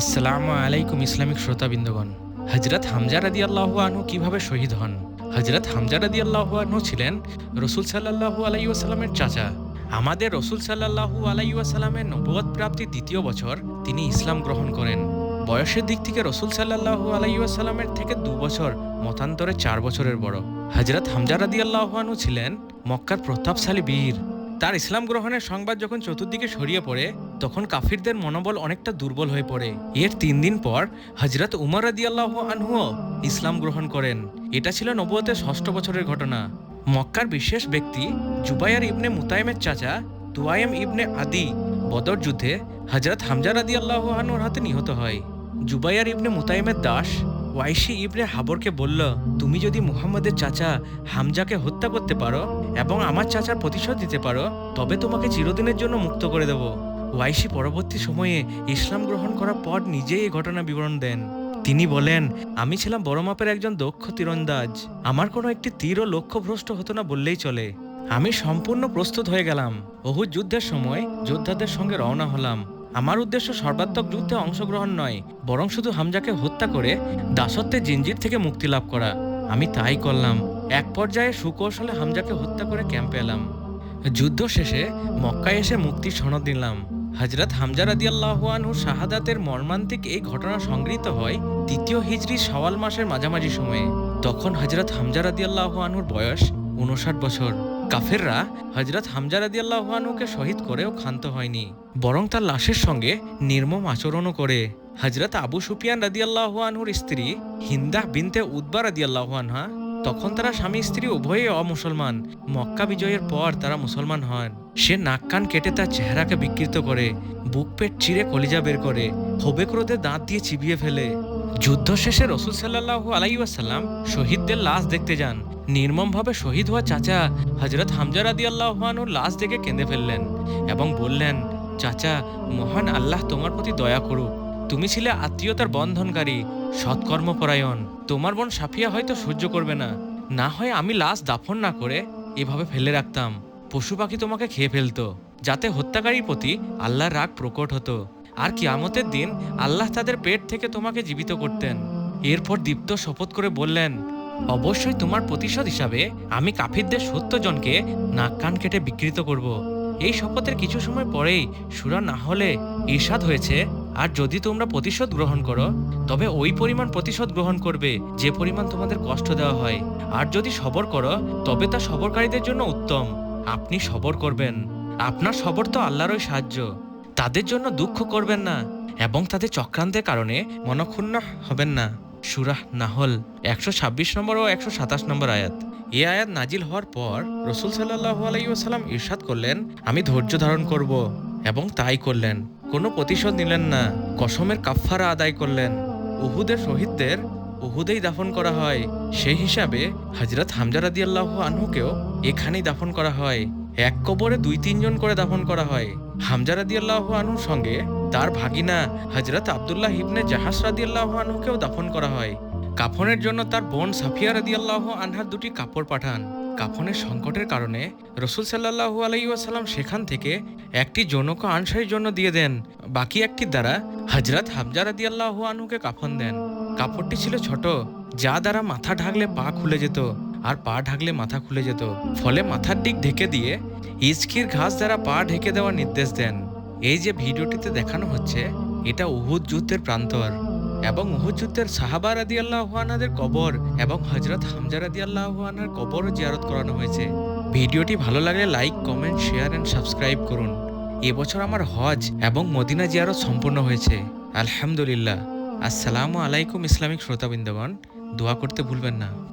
আসসালামু আলাইকুম ইসলামিক শ্রোতাবৃন্দগণ হজরত হামজা রাদি আনহু কীভাবে শহীদ হন? হজরত হামজা রাদি আনহু ছিলেন রসুল সাল্লাহু আলাইসাল্লামের চাচা। আমাদের রসুল সাল্লাহু আলাইসাল্লামের নবুয়ত প্রাপ্তির দ্বিতীয় বছর তিনি ইসলাম গ্রহণ করেন। বয়সের দিক থেকে রসুল সাল্লাহু আলাইসাল্লামের থেকে দু বছর, মতান্তরে চার বছরের বড়। হজরত হামজা রাদি আনহু ছিলেন মক্কার প্রতাপশালী বীর। তার ইসলাম গ্রহণের সংবাদ যখন চতুর্দিকে ছড়িয়ে পড়ে তখন কাফিরদের মনোবল অনেকটা দুর্বল হয়ে পড়ে। এর তিন দিন পর হজরত উমর রাদিয়াল্লাহ আনহুও ইসলাম গ্রহণ করেন। এটা ছিল নবুয়তের ষষ্ঠ বছরের ঘটনা। মক্কার বিশেষ ব্যক্তি জুবাইয়ার ইবনে মুতাইমের চাচা তুয়াইম ইবনে আদি বদর যুদ্ধে হজরত হামজা রাদিয়াল্লাহ আনহুর হাতে নিহত হয়। জুবাইয়ার ইবনে মুতাইমের দাস ওয়াইশি ইবনে হাবরকে বলল, তুমি যদি মুহাম্মদের চাচা হামজাকে হত্যা করতে পারো এবং আমার চাচার প্রতিশোধ দিতে পারো, তবে তোমাকে চিরদিনের জন্য মুক্ত করে দেব। ওয়াইশি পরবর্তী সময়ে ইসলাম গ্রহণ করার পর নিজেই এই ঘটনা বিবরণ দেন। তিনি বলেন, আমি ছিলাম বড় মাপের একজন দক্ষ তীরন্দাজ। আমার কোনো একটি তীরও লক্ষ্যভ্রষ্ট হতো না বললেই চলে। আমি সম্পূর্ণ প্রস্তুত হয়ে গেলাম। অহুদ যুদ্ধের সময় যোদ্ধাদের সঙ্গে রওনা হলাম। আমার উদ্দেশ্য সর্বাত্মক যুদ্ধে অংশগ্রহণ নয়, বরং শুধু হামজাকে হত্যা করে দাসত্বের জিঞ্জির থেকে মুক্তি লাভ করা। আমি তাই করলাম। এক পর্যায়ে সুকৌশলে হামজাকে হত্যা করে ক্যাম্পে এলাম। যুদ্ধ শেষে মক্কায় এসে মুক্তির সনদ নিলাম। হজরত হামজা রাদিয়াল্লাহু শাহাদাতের মর্মান্তিক এই ঘটনা সংগৃহীত হয় দ্বিতীয় হিজরি সওয়াল মাসের মাঝামাঝি সময়ে। তখন হজরত হামজা রাদিয়াল্লাহু আনহুর বয়স উনষাট বছর। কাফেররা হজরত হামজা রাদিয়াল্লাহু আনহুকে শহীদ করেও ক্ষান্ত হয়নি, বরং তার লাশের সঙ্গে নির্মম আচরণও করে। হজরত আবু সুফিয়ান রাদিয়াল্লাহু আনহুর স্ত্রী হিন্দাহ বিনতে উদ্বা রাদিয়াল্লাহু আনহা তখন তারা স্বামী স্ত্রী উভয়ই অমুসলমান। মক্কা বিজয়ের পর তারা মুসলমান হন। সে নাক কান কেটে তার চেহারাকে বিকৃত করে, বুক পেট চিরে কলিজা বের করে, ক্ষোভে ক্রোধে দাঁত দিয়ে চিবিয়ে ফেলে। যুদ্ধ শেষে রসুল সাল্লাহু আলাইসাল্লাম শহীদদের লাশ দেখতে যান। নির্মমভাবে শহীদ হওয়া চাচা হজরত হামজা রাদি আল্লাহানুর লাশ দেখে কেঁদে ফেললেন এবং বললেন, চাচা, মহান আল্লাহ তোমার প্রতি দয়া করুক। তুমি ছিলে আত্মীয়তার বন্ধনকারী, সৎকর্মপরায়ণ। তোমার বোন সাফিয়া হয়তো সহ্য করবে না। না হয় আমি লাশ দাফন না করে এভাবে ফেলে রাখতাম। পশু পাখি তোমাকে খেয়ে ফেলতো, যাতে হত্যাকারীর প্রতি আল্লাহর রাগ প্রকট হতো। আর কিয়ামতের দিন আল্লাহ তাদের পেট থেকে তোমাকে জীবিত করতেন। এরপর দীপ্ত শপথ করে বললেন, অবশ্যই তোমার প্রতিশোধ হিসাবে আমি কাফিরদের সত্তর জনকে নাক কান কেটে বিকৃত করব। এই শপথের কিছু সময় পরেই সুরা না হলে ঈর্ষাদ হয়েছে আর যদি তোমরা প্রতিশোধ গ্রহণ করো, তবে ওই পরিমাণ প্রতিশোধ গ্রহণ করবে যে পরিমাণ তোমাদের কষ্ট দেওয়া হয়। আর যদি সবর করো, তবে তা সবরকারীদের জন্য উত্তম। আপনি সবর করবেন। আপনার সবর তো আল্লাহরই সাহায্য। তাদের জন্য দুঃখ করবেন না এবং তাদের চক্রান্তের কারণে মনক্ষুণ্ণ হবেন না। সুরাহ নাহল, একশো ছাব্বিশ নম্বর ও একশো সাতাশ নম্বর আয়াত। এ আয়াত নাজিল হওয়ার পর রসুল সাল্লাহ আলাইসাল্লাম ইরশাদ করলেন, আমি ধৈর্য ধারণ করব এবং তাই করলেন। কোনো প্রতিশোধ নিলেন না। কসমের কাফফারা আদায় করলেন। উহুদের শহীদদের উহুদেই দাফন করা হয়। সেই হিসাবে হজরত হামজা রাদিয়াল্লাহু আনহুকেও এখানেই দাফন করা হয়। এক কবরে দুই তিনজন করে দাফন করা হয়। হামজা রাদিয়াল্লাহু আনহুর সঙ্গে তার ভাগিনা হজরত আবদুল্লাহ ইবনে জাহাস রাদিয়াল্লাহু আনহুকেও দাফন করা হয়। কাফনের জন্য তার বোন সাফিয়া রাদিয়াল্লাহু আনহার দুটি কাপড় পাঠান। কাফনের সংকটের কারণে রসুল সাল্লাহু আলাইসাল্লাম সেখান থেকে একটি জনক আনসারির জন্য দিয়ে দেন। বাকি একটির দ্বারা হজরত হামজা রাদিয়াল্লাহু আনহুকে কাফন দেন। কাপড়টি ছিল ছোট, যা দ্বারা মাথা ঢাকলে পা খুলে যেত আর পা ঢাকলে মাথা খুলে যেত। ফলে মাথার দিক ঢেকে দিয়ে ইস্কির ঘাস দ্বারা পা ঢেকে দেওয়ার নির্দেশ দেন। এই যে ভিডিওটিতে দেখানো হচ্ছে, এটা উহুদ যুদ্ধের প্রান্তর এবং উহুদ যুদ্ধের সাহাবা রাদি আল্লাহানাদের কবর এবং হজরত হামজা রাদি আল্লাহানার কবরও জিয়ারত করানো হয়েছে। ভিডিওটি ভালো লাগলে like, comment, share and subscribe করুন। এবছর আমার হজ এবং মদিনা জিয়ারও সম্পূর্ণ হয়েছে। আলহামদুলিল্লাহ। আসসালামু আলাইকুম ইসলামিক শ্রোতাবৃন্দগণ, দোয়া করতে ভুলবেন না।